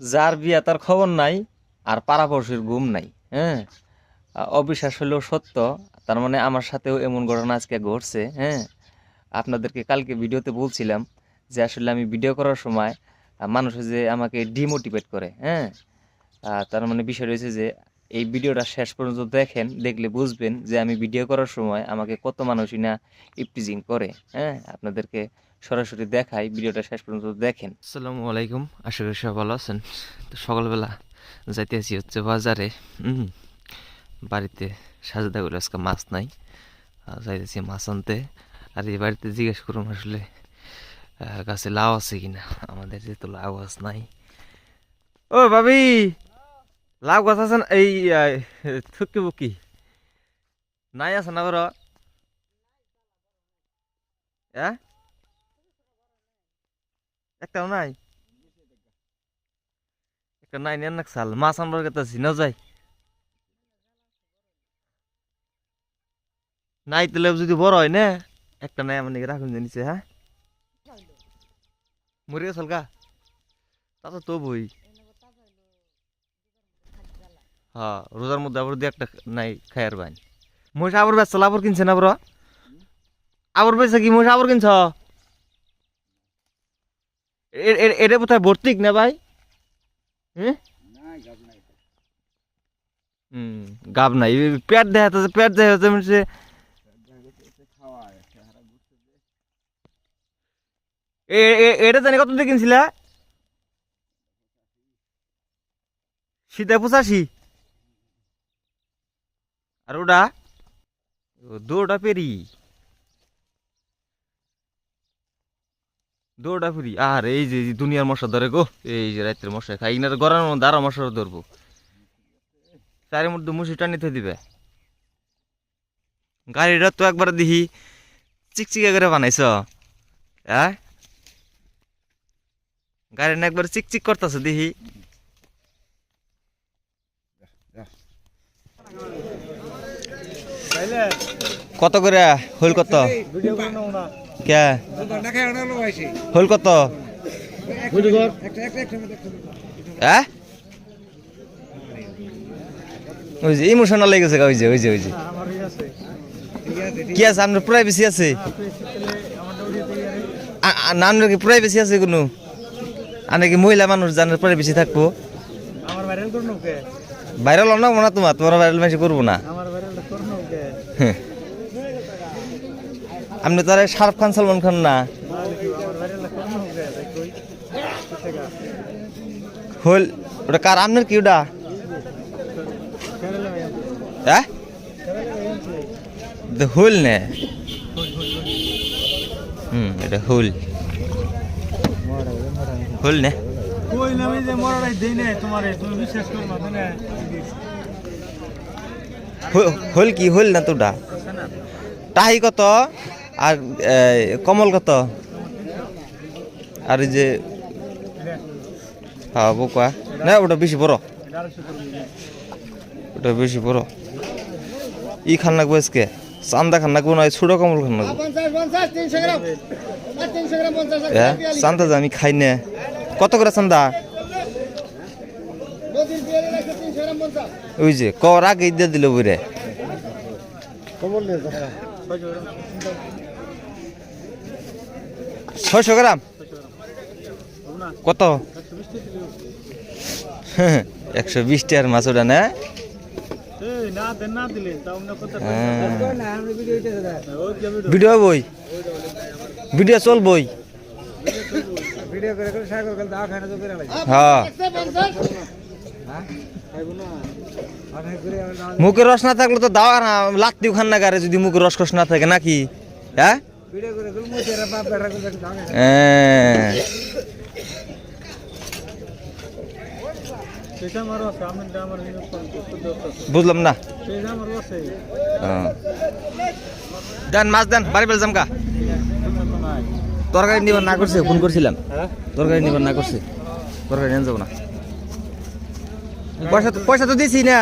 যার বিয়া তার খবর নাই, আর পাড়াপড়শির ঘুম নাই হ্যাঁ? অবিশ্বাস হলেও সত্য, তার মানে আমার সাথেও এমন ঘটনা আজকে ঘটছে হ্যাঁ? আপনাদেরকে কালকে ভিডিওতে বলছিলাম যে আসলে আমি ভিডিও করার সময় মানুষ যে আমাকে ডিমোটিভেট করে হ্যাঁ? তার মানে বিষয় রয়েছে যে এই ভিডিওটা শেষ পর্যন্ত দেখেন, দেখলে বুঝবেন যে আমি ভিডিও করার সময় আমাকে কত মানুষই না ইপটিজিং করে। হ্যাঁ আপনাদেরকে সরাসরি দেখাই, ভিডিওটা শেষ পর্যন্ত দেখেন। আসসালামু আলাইকুম, আশা করি সবাই ভালো আছেন। তো সকালবেলা যাইতে আছি হচ্ছে বাজারে বাড়িতে সাজাদা করে আজকে মাছ নাই। যাইতেছি মাছ আনতে। আর এই বাড়িতে জিজ্ঞেস করুন আসলে গাছে লাউ আছে কিনা? আমাদের যেহেতু লাউ গাছ নাই। ও ভাবি! লাউ গাছ আছে এই থুকি বুকি নাই আছে না বড় একটাও নাই? একটা নাই নেন সাল মাছ আনবার কথা চিনা যায়। নাই তাহলে যদি বড় হয় না? একটা নাই আমার রাখুন জানিছে হ্যাঁ মরে গেছাল গা। তো তো বই হ্যাঁ রোজার মধ্যে আবার দিয়ে একটা নাই খায়ার বাইন মহিষ আবার বেচল আবার কিনছে না বড় আবার বেচে কি, মহিষ আবার কিনছ? এটা কোথায় ভর্তিক না ভাই? হুম? গাব নাই। পেট দেখা যাচ্ছে পেট দেখা যাচ্ছে মানে এ- এটা জানি কত দিয়ে কিনছিলা? শীতে পঁচাশি আর ওটা? দুটা পেরি। দুটা পেরি। আর, এই যে দুনিয়ার মশা ধরে গো। এই যে রাত্রের মশা খাই ইনার গরমের মধ্যে মশা ধরবো। চারের মধ্যে মুসি টানিতে দিবে। গাড়িটা তো একবার দেখি চিকচিকা করে বানাইছ। হ্যাঁ গাড়ি না একবার চিকচিক করতেছে দেখি। কত করে? হইল কত? কে? হইল কত? হ্যাঁ ওই যে ইমোশনাল লেগে গেছে গা, ওই যে ওই যে ওই যে। কি আছে? আপনার প্রাইভেসি আছে? আ- আ- না আপনার কি প্রাইভেসি আছে কোনো? আনে কি মহিলা মানুষ জানার প্রাইভেসি থাকব? ভাইরাল না না তোমার তোমার ভাইরাল মেসে করব না আমার ভাইরাল করনো কে আপনি তো আর শাহরুখ খান, সালমান খান না। হল, ওটা কার? আপনার কি ওটা? হ্যাঁ? হুল নে। হুম, এটা হুল। হুল নে। কই যে মরাই দেই না তোমারে, তুমি বিশ্বাস করো না? হুল কি হুল না তোটা টাহি কত আর কমল কত? আর যে হ্যাঁ বোকা না ওটা বেশি বড়। ওটা বেশি বড়। ই খান লাগবো আজকে? চান্দা খান লাগবো না ছোট কমল খান লাগবো? হ্যাঁ চান্দা আমি খাই না। কত করে চান্দা? ওই যে কর আগে দিয়ে দিল বইরে ছয়শো গ্রাম? কত? একশো বিশ টাকার মাছ ওটা না? এই না দেন না দিলে তাও না কথা। হ্যাঁ। ভিডিও বই? ভিডিও চল বই হ্যাঁ। আমরা রস না থাকলে তো দাও না লাত্তিও খান না গারে যদি মুখের রস না থাকে নাকি? হ্যাঁ? হ্যাঁ। বুঝলাম না। হ্যাঁ। দেন, মাছ দেন, বাড়ি জামকা নাই তরকারি নিবার না করছে, ফোন করছিলাম। তরকারি নিবার না করছে। তরকারি নিয়ে যাব না। পয়সা পয়সা তো দিছি না।